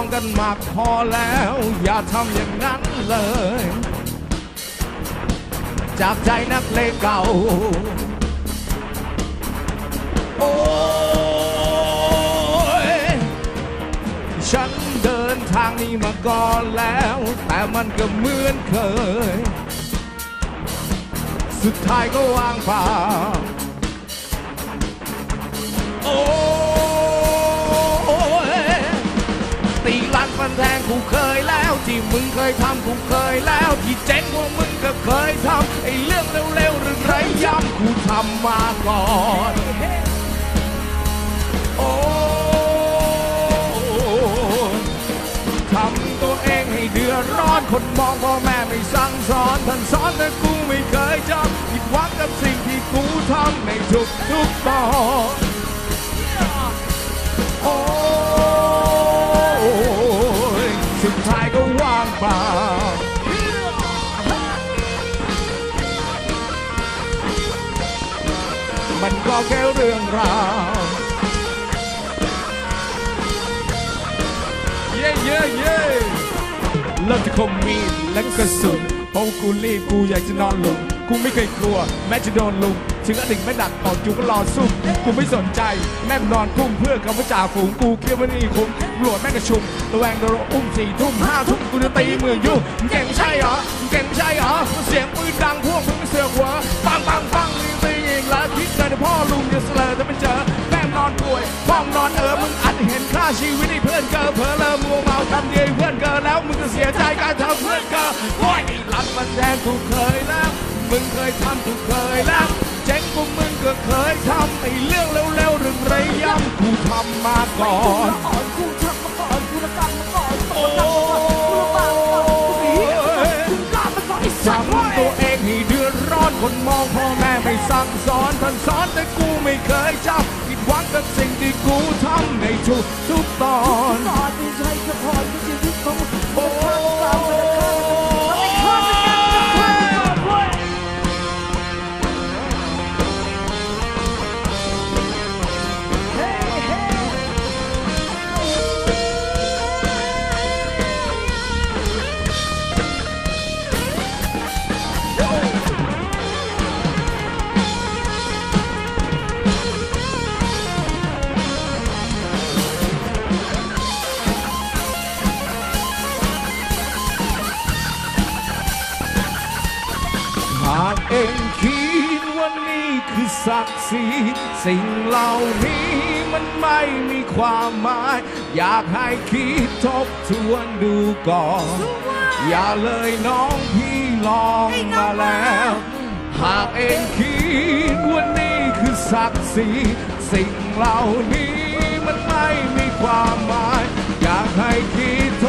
องกันมากพอแล้ว อย่าทำอย่างนั้นเลย จากใจนักเลงเก่า โอ้ยฉันเดินทางนี้มาก่อนแล้ว แต่มันก็เหมือนเคย สุดท้ายก็วางเปล่าโอ้ กูเคยแล้วที่มึงเคยทำกูเคยแล้วที่เจ๊งพวกมึงก็เคยทำไอ้เรื่องเร็วๆหรือไรย้ำกูทำมาก่อนโอ้ทำตัวเองให้เดือดร้อนคนมองพ่อแม่ไม่สั่งสอนท่านสอนแต่กูไม่เคยจำผิดหวังกับสิ่งที่กูทำในทุกๆตอน มันก็แค่เรื่องราว เย้เย้เย้เริ่มจะคมมีดและกระสุนเพราะกูรีบกูอยากจะนอนหลุมกูไม่เคยกลัว แม้จะโดนลุมถึงอดิ่งไม่ดักออกจูก็รอซุ่มกูไม่สนใจแม่งนอนกุ้มเพื่อเขามาจ่าฝูงกูเคี้ยวมันนี่คุ้มตำรวจแม่งกระชุมระแวงโดนอุ้มสี่ทุ่มห้าทุ่มกูจะตีมือยุ่งเก่งใช่เหรอเก่งใช่เหรอเสียงปืนดังพวกมึงเสือกหัว พ่อลุงจะเสลอแต่ไม่เจอแม่นอนป่วยห้องนอนเออมึงอัดเห็นค่าชีวิตให้เพื่อนเกอเผลอเลอมัวเมาทำเดียเพื่อนเกอแล้วมึงก็เสียใจการทำเพื่อนเกอโอ้ยไอ้หลันมันแดงกูเคยแล้ว มึงเคยทำกูเคยแล้วเจ๊งพวกมึงก็เคยทำไอ้เรื่องเร็วๆเรื่องไรย้ำกูทำมาก่อน อนคนมองพ่อแม่ไม่สั่งสอนท่านสอนแต่กูไม่เคยจำผิดหวังกับสิ่งที่กูทำในทุกทุกตอน คือศักดิ์ศรีสิ่งเหล่านี้มันไม่มีความหมาย อยากให้คิดทบทวนดูก่อน อย่าเลยน้องพี่ลองมาแล้ว หากเองคิดว่านี่คือศักดิ์ศรีสิ่งเหล่านี้มันไม่มีความหมาย อยากให้คิดท